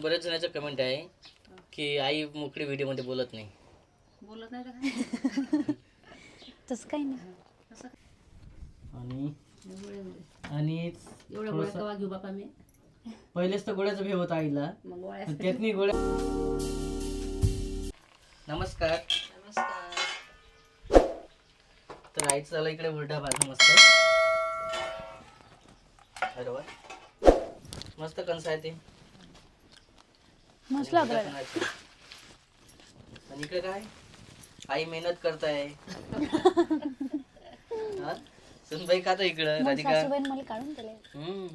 बऱ्याच जणांचं कमेंट आहे की आई मोकळी व्हिडिओमध्ये बोलत नाही. बोलत नाही तर काय तसं काही नाही. कसं आणि? एवढे एवढे. आणि एवढ्या गोळ्या कवा घेऊ बापा मी? पहिलेच तर गोळ्याचा भेव होता आईला. मग गोळ्या पण त्यातनी गोळ्या नमस्कार. नमस्कार. तर आईचं झालं इकडे उलटा भाजून मस्त. अरे वा. मस्त कंस आहे ते. मस्त आणि लागलं इकडे काय? आई मेहनत करताय. हा? सुनबाई तर इकडं? मग राधिका? सासूबाईने मला काढून दिले हम्म.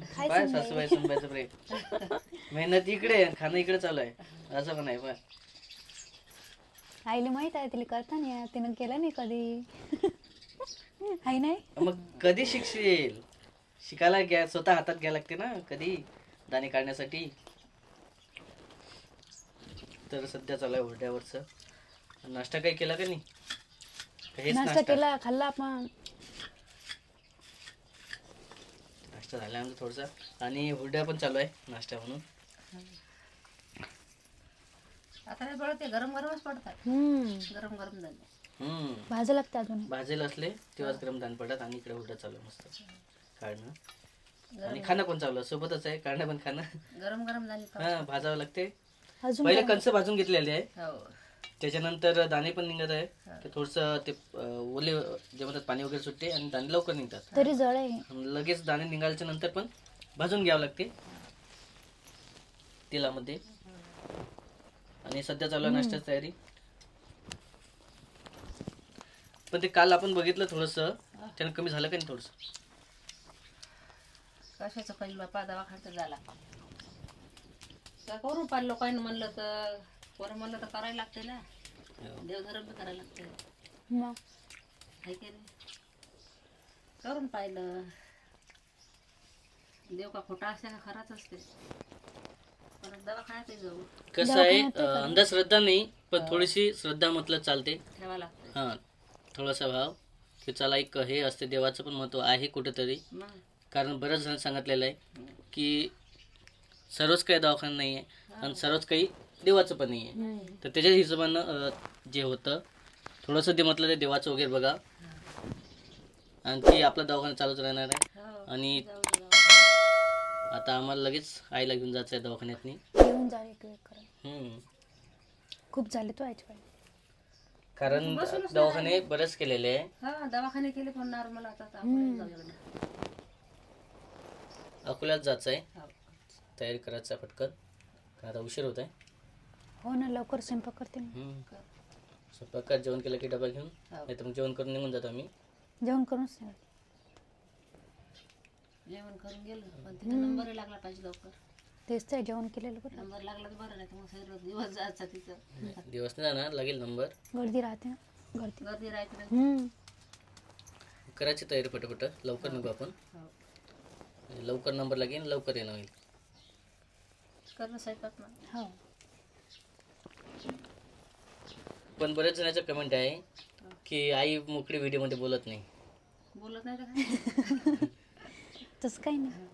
सासूबाई सुनबाईचं प्रेम. मेहनत इकडे आणि खाणं इकडे चालू आहे. असं पण आहे पण आईला माहीत आहे तिला करता नाही येत. तिनं केलं नाही कधी. आई नाही? मग कधी शिकशील? शिकायला घ्या स्वतः हातात घ्यायला लागते ना कधी? दाणे काढण्यासाठी. तर सध्या चालू आहे उलट्यावरच नाश्ता काही केला का नाही? का हेच नाश्ता नाश्ता? केला खाल्ला आपण. नाश्ता झाला आमचा थोडसा. आणि हुरड्या पण चालू आहे नाश्ता म्हणून. आता नाही पडत ते गरम गरमच पडतात. हम्म. गरम गरम झाले हम्म. भाजं लागतं अजून. भाजेल असले तेव्हाच गरम दाण पडतात आणि इकडे हुरड्या चालू आहे मस्त. काढणं. आणि खाणं पण चालू आहे? सोबतच आहे. काढणं पण खाणं. गरम गरम झाली का हा भाजावं लागते. अजून पहिले कंस भाजून घेतलेले आहे. हो. त्याच्यानंतर दाणे पण निघत आहे. ते थोडस ते अं, ओले जे म्हणतात पाणी वगैरे सुटते आणि दाणे लवकर निघतात. तरी जळ आहे. लगेच दाणे निघाल्याच्या नंतर पण भाजून घ्यावं लागते. तेलामध्ये. आणि सध्या चालू आहे नाश्त्याची तयारी. पण ते काल आपण बघितलं थोडस. त्यानं कमी झालं का नाही थोडस? कशाचं? पहिलं बापा दवाखान्यात झाला करू पाहिजे लोकांनी म्हणलं तर कोणी म्हणलं तर करायला लागते ना. देवधर्म बी करायला लागते मग? आहे की नाही? करून पाहिलं. देव का खोटा असते का खराच असते? पण दवाखान्यात जाऊ. कसं आहे अं, अंधश्रद्धा नाही पण थोडीशी श्रद्धा म्हटलं चालते. ठेवा लागते. हा थोडासा भाव की चला एक हे असते देवाचं पण महत्त्व आहे कुठेतरी. मग? कारण बऱ्याच जण सांगितलेलं आहे की सर्वच काही दवाखाना नाही आहे आणि सर्वच काही देवाचं पण नाही. आहे तर त्याच्या हिशोबानं अं, जे होतं थोडंसं ते म्हटलं ते देवाचं वगैरे बघा. आणखी आपला दवाखाना चालूच राहणार आहे. हो आणि. आता आम्हाला लगेच आईला घेऊन जायचं आहे दवाखान्यातनी. येऊन जा एक वेळ करून. हम्म. खूप झाले तो पाहिजे कारण दवाखाने बरेच केलेले आहे. हा दवाखाने केले पण नॉर्मल आता आपण जाऊ. अकोल्यात जायचं आहे हो. तयारी करायचं आहे पटकन. कारण आता उशीर होत आहे. हो ना लवकर स्वयंपाक करते ना स्वयंपाकात जेवण केलं की डबा घेऊन. हो. नाही तर मग जेवण करून निघून जातो आम्ही. जेवण करूनच नाही जेवण करून गेलो पण तिथे नंबर लागला पाहिजे लवकर. तेच तर जेवण केलेलं बरं. नंबर लागला तर बरं नाही तर मग सगळं दिवस जायचा तिथं. दिवस नाही जाणार लागेल नंबर गर्दी राहते ना गर्दी. गर्दी राहते. हम्म. करायची तयारी पटपट लवकर निघू आपण. हो. म्हणजे लवकर नंबर लागेल लवकर येणं होईल. करणं स्वयंपाक ना हो. पण बरेच जणांचं कमेंट आहे की आई मोकळी व्हिडिओमध्ये बोलत नाही. बोलत नाही तर काय? तसं काही नाही.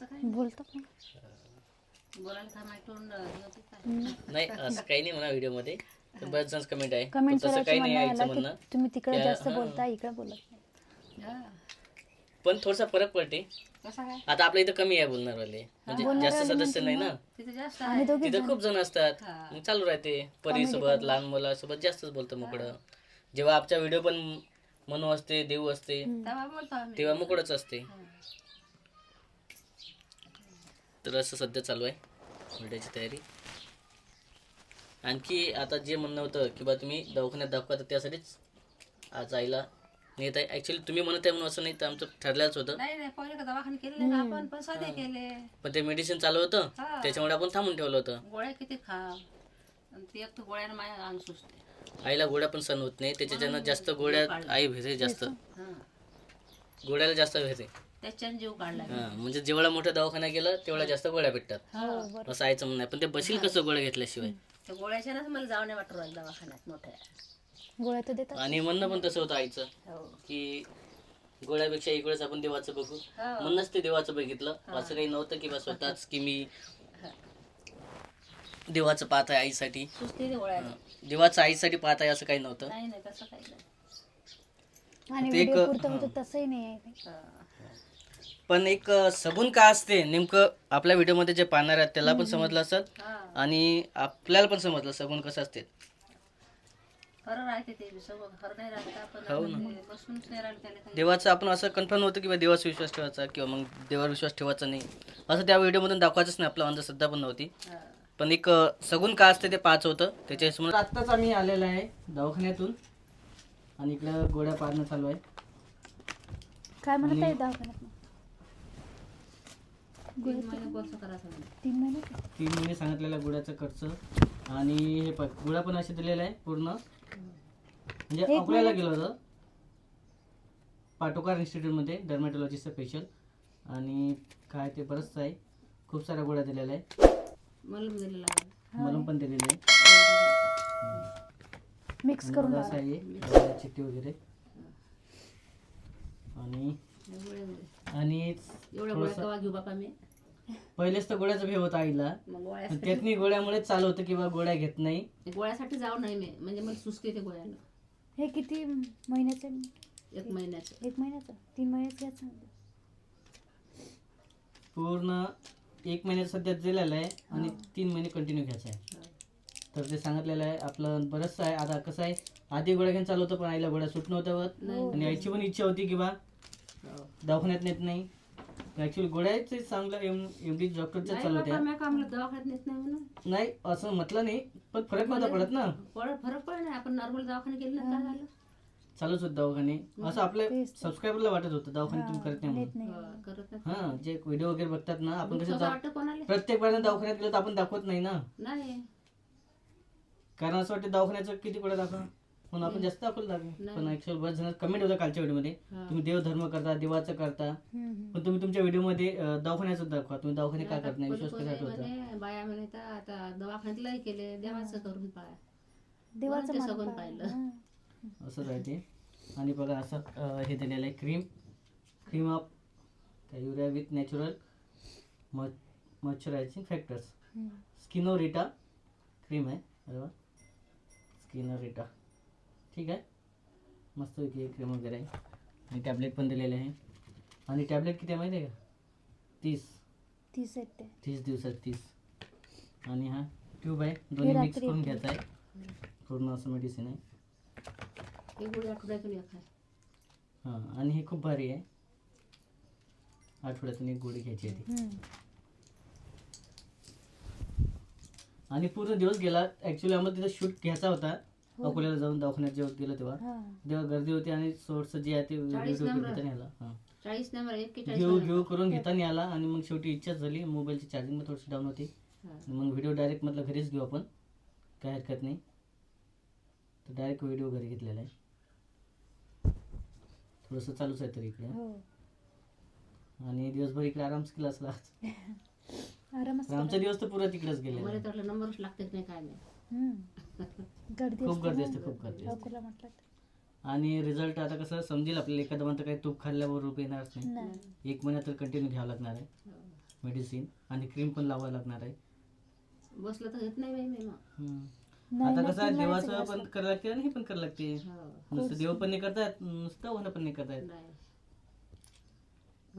काय बोलतो पण. बोलायला काय माहिती तोंड हे होते काय नाही असं काही नाही म्हणा व्हिडिओमध्ये. पण बरेच जण कमेंट आहे. पण कमेंट तसं काही नाही आईचं म्हणणं म्हणणं की तुम्ही तिकडे जास्त हा. बोलता इकडे बोलत नाही. हा. पण थोडासा फरक पडते. कसा काय? आता आपल्या इथं कमी आहे बोलणारवाले. म्हणजे जास्त सदस्य नाही ना? तिथे जास्त आणि आहे. दोघी तिथं खूप जण असतात. हा. मग चालू राहते. परीसोबत लहान मुलासोबत जास्तच बोलतं मोकळं. जेव्हा आमचा व्हिडिओ पण मनू असते देऊ असते तेव्हा बोलतो आम्ही. तेव्हा मोकळच असते. हा. तर असं सध्या चालू आहे व्हिडिओची तयारी. आणखी आता जे म्हणणं होतं की बा तुम्ही दवाखान्यात दाखवा तर त्यासाठीच आज आईला नेत आहे ॲक्च्युली तुम्ही म्हणत आहे म्हणून असं नाही तर आमचं ठरल्याच होतं. नाही नाही पहिले का दवाखाने केले नाही आपण पण साधे केले. पण ते मेडिसिन चालू होतं हा. त्याच्यामुळे आपण थांबून ठेवलं होतं. गोळ्या किती खा आणि ते एक तर गोळ्यानं माझ्या अंग सुचते आईला गोळ्या पण सण होत नाही त्याच्याच्यानं जास्त गोळ्या आई भेटे जास्त. हा. गोळ्याला जास्त भेटे त्याच्यानं जीव काढला हा म्हणजे जेवढा मोठा दवाखाना गेला तेवढा जास्त गोळ्या भेटतात. हा. असं आईचं म्हणणं आहे. पण ते बसील कसं गोळ्या घेतल्याशिवाय? त्या गोळ्याच्यानंच मला जाऊ नाही वाटू राहिलं दवाखान्यात मोठ्या. गोळ्या तर देतात. आणि म्हणणं पण तसं होतं आईचं हो. की गोळ्यापेक्षा इकडेच आपण देवाचं बघू. हा. म्हणूनच ते देवाचं बघितलं. असं काही नव्हतं की बा स्वतःच की मी देवाचं पाहत आहे आईसाठी. सुस्ती गोळ्या देवाचं आईसाठी पाहत आहे असं काही नव्हतं. नाही नाही तसं काही नाही. आणि ते एक- व्हिडिओ पुरतं होतं तसंही नाही आहे काही. हा. पण एक अ, सबून का असते? नेमकं आपल्या व्हिडिओमध्ये जे पाहणार आहेत त्याला पण समजलं असेल. हा. आणि आपल्याला पण समजलं सबून कसं असते? खरं राहते ते बी सगळं खरं नाही राहत आपण हो ना. ते बसूनच नाही राहिलं त्याला काही देवाचं आपण असं कन्फर्म होतं की बा देवाचा विश्वास ठेवायचा किंवा मग देवावर विश्वास ठेवायचा नाही असं त्या व्हिडिओमधून दाखवायचंच नाही आपला अंधश्रद्धा पण नव्हती हा. पण एक अ, सगून का असते ते पाच होतं त्याच्या हिशोबाने आत्ताच आम्ही आलेलो आहे दवाखान्यातून आणि इकडं गोळ्या पाडणं चालू आहे काय म्हणत आहे दवाखान्यात मग? तीन महिने कोर्स करायचा म्हणे. तीन महिने का? तीन महिने सांगितलेला गुळ्याचा खर्च आणि हे प गुळ्या पण असे दिलेला आहे पूर्ण. म्हणजे अकोल्याला गेलो होतं पाटोकार इन्स्टिट्यूटमध्ये डर्मॅटॉलॉजीचं स्पेशल आणि काय ते बरंच आहे. खूप साऱ्या गोळ्या दिलेल्या आहे. मलम दिलेला आहे. मलम पण दिलेली आहे. मिक्स करून असं. आहे चिठ्ठी वगैरे. आणि. आणि केव्हा घेऊ बापा मी? पहिलेच तर गोळ्याचा भेव होता आईला. मग गोळ्या त्यातनी गोळ्यामुळे चालू होतं किंवा गोळ्या घेत नाही. ते गोळ्यासाठी जाऊ नाही मी. म्हणजे मला सुस्ती येते गोळ्यानं हे किती महिन्याचं? एक महिन्याचं. एक महिन्याचं? तीन महिन्याचं पूर्ण एक महिन्यात सध्या दिलेला आहे आणि तीन महिने कंटिन्यू घ्यायचं आहे. तर ते सांगितलेलं आहे. आपलं बरंचसं आहे. आता कसं आहे आधी गोळ्या घेऊन चालू होतं पण आईला गोळ्या सुट नव्हत्या होत नाही. आणि आईची पण इच्छा होती की बा हो. दवाखान्यात नेत नाही. ऍक्च्युली गोळ्याचे चांगलं एम एम डी डॉक्टरच्या नाही चालू बापा होत्या मी कामला दवाखान्यात नेत नाही म्हणून. नाही असं म्हटलं नाही पण फरक नव्हता पडत ना? पड फरक पड नाही. आपण नॉर्मल दवाखान्यात गेलो ना काय झालं? चालूच होत दवाखाने. असं आपल्या. सबस्क्रायबरला वाटत होतं दवाखाने तुम्ही करत नाही म्हणून. नाही हो, करत नाही हा जे व्हिडिओ वगैरे बघतात ना आपण कसं कसं जाऊ- वाटतं कोणाला? प्रत्येक वेळेला दवाखान्यात गेलो तर आपण दाखवत नाही ना? नाही. कारण असं वाटतं दवाखान्याचं किती वेळा दाखवा म्हणून आपण जास्त दाखवलं दाखव नाही. पण ऍक्च्युअल बरेच जण कमेंट होता कालच्या व्हिडिओमध्ये. तुम्ही देवधर्म करता देवाचं करता. पण तुम्ही तुमच्या व्हिडिओमध्ये दवाखान्याचं दाखवा. तुम्ही दवाखाने काय करत नाही? विश्वास कसा ठेवता बाया म्हणे तर आता दवाखान्यातलंही केले देवाचं करून पाय देवाचं सगळं पाहिलं. असंच आहे ते आणि बघा असं हे दिलेलं आहे. Cream cream of urea with natural moisturising factors. Skinorita cream आहे. वा स्किनोरिटा ठीक आहे. मस्त क्रीम वगैरे आहे. आणि टॅबलेट पण दिलेले आहे. आणि टॅबलेट किती आहे माहिती आहे का? तीस. तीस आहेत ते. तीस दिवसात तीस. आणि हा ट्यूब आहे. दोन्ही मिक्स करून एक घ्यायचा आहे. पूर्ण असं मेडिसिन आहे. एक गोळी आठवड्यातून एक आहे. हां आणि हे खूप भारी आहे. आठवड्यातून एक गोळी घ्यायची आहे ती. आणि पूर्ण दिवस गेला. ॲक्च्युली आम्हाला तिथं शूट घ्यायचा होता. अकोल्याला जाऊन दवाखान्यात जेव्हा गेलो तेव्हा. हा. तेव्हा गर्दी होती आणि सोर्स जे आहे ते चाळीस व्हिडिओ नंबर. घेता नाही आला हां. चाळीस नंबर एक की चाळीस घेऊ? घेऊ करून घेता नाही आला आणि मग शेवटी इच्छाच झाली. मोबाईलची चार्जिंग थोडीशी डाऊन होती. हा. मग व्हिडिओ डायरेक्ट म्हटलं घरीच घेऊ आपण. काय हरकत नाही. तर डायरेक्ट व्हिडिओ घरी घेतलेला आहे. थोडंसं चालूच आहे तरी इकडे. हो. आणि दिवसभर इकडे आरामच केला असला आमचा दिवस तर पुरा तिकडेच गेलेला मला. तर नंबरच लागतात नाही काय नाही हम्म. गर्दी खूप गर्दी. असते खूप गर्दी असते अकोला म्हटलं तर. आणि रिझल्ट आता कसं समजेल आपल्याला एखादं म्हणतं काही तूप खाल्ल्यावर रूप येणारच नाही नाही एक महिना तर कंटिन्यू घ्यावं लागणार आहे हो. मेडिसिन आणि क्रीम पण लावावं लागणार आहे बसलं तर घेत नाही बाई मी मग हम्म. नाही आता कसं आहे, देवाचं पण. करायला लागते आणि हे पण करायला लागते हो. नुसतं देव पण नाही करतायत नुसतं होणं पण नाही करतायत नाही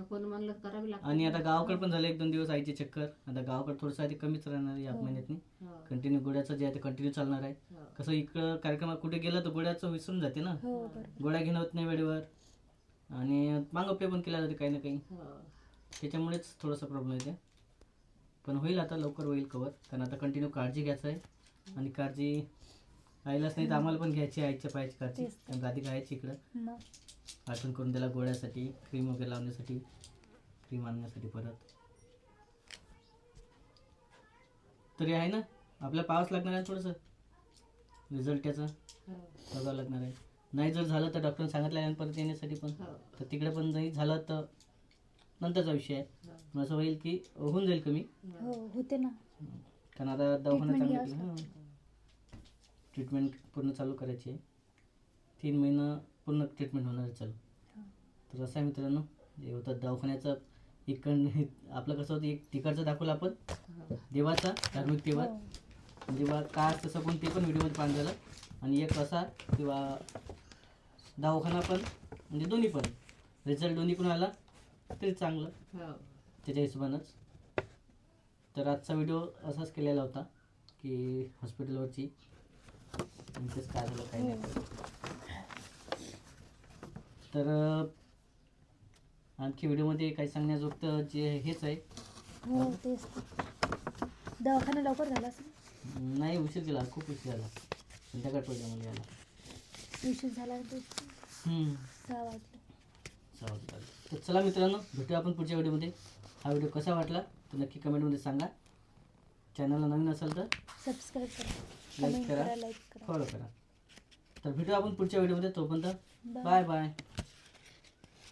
कोण म्हणलं तर करावी लागते. आणि आता गावाकडे पण झालं एक दोन दिवस आईचे चक्कर. आता गावाकडे थोडंसं ते कमीच राहणार आहे या हो. महिन्यातनी. हो. कंटिन्यू गोळ्याचं जे आहे ते कंटिन्यू चालणार आहे. हो. कसं इकडं कार्यक्रमात कुठे गेलं तर गोळ्याचं विसरून जाते ना. हो बरोबर. गोळ्या घेणं होत नाही वेळेवर. आणि मागं पे पण केला जाते काही ना काही. हो. त्याच्यामुळेच थोडासा प्रॉब्लेम येते. पण होईल आता लवकर होईल कवर. कारण आता कंटिन्यू काळजी घ्यायचं आहे. आणि काळजी आईलाच नाही तर आम्हाला पण घ्यायची आहे आईच्या पायाची काळजी. कारण राधिका आहेच इकडं. मग? आठवण करून त्याला गोळ्यासाठी क्रीम वगैरे लावण्यासाठी क्रीम आणण्यासाठी परत. तरी आहे ना? आपल्या पावच लागणार आहे थोडंसं. रिझल्ट त्याचा. हो. बघावं लागणार आहे. नाही जर झालं तर डॉक्टरने सांगितलं आहे परत येण्यासाठी पण. हो. तर तिकडे पण नाही झालं तर नंतरचा विषय आहे. हो. मग असं होईल की होऊन जाईल कमी. हो. होते ना. कारण आता दवाखाना चांगला ट्रीटमेंट पूर्ण चालू करायची आहे. तीन महिना पूर्ण ट्रीटमेंट होणार चालू. हो. तर असं आहे मित्रांनो जे होतं दवाखान्याचं इकडं आपलं कसं होतं एक तिकडचं दाखवलं आपण. हो. देवाचा धार्मिक देवा हो. म्हणजे बा काय तसं पण ते पण व्हिडिओमध्ये पाहून झालं. आणि एक असा किंवा दवाखाना पण म्हणजे दोन्ही पण. रिझल्ट दोन्ही पण आला तरी चांगलं. हो. त्याच्या हिशोबानंच. तर आजचा व्हिडिओ असाच केलेला होता की हॉस्पिटलवरची काय झालं काही नाही. तर आणखी व्हिडिओमध्ये काही सांगण्याजोगतं जे हेच आहे. हो तेच. दवाखाना लवकर झाला असेल? नाही उशीर केला खूप उशीर झाला. संध्याकाळ मला यायला उशीर झाला तेच ते. हम्म. सहा वाजले. चालेल चालेल तर चला मित्रांनो भेटूया आपण पुढच्या व्हिडिओमध्ये. हा व्हिडिओ कसा वाटला तर नक्की कमेंटमध्ये सांगा. चॅनलला नवीन असेल तर सबस्क्राईब करा. लाईक कमेंट करा करा लाईक करा. फॉलो करा. तर भेटूया आपण पुढच्या व्हिडिओमध्ये. तोपर्यंत. Bye bye.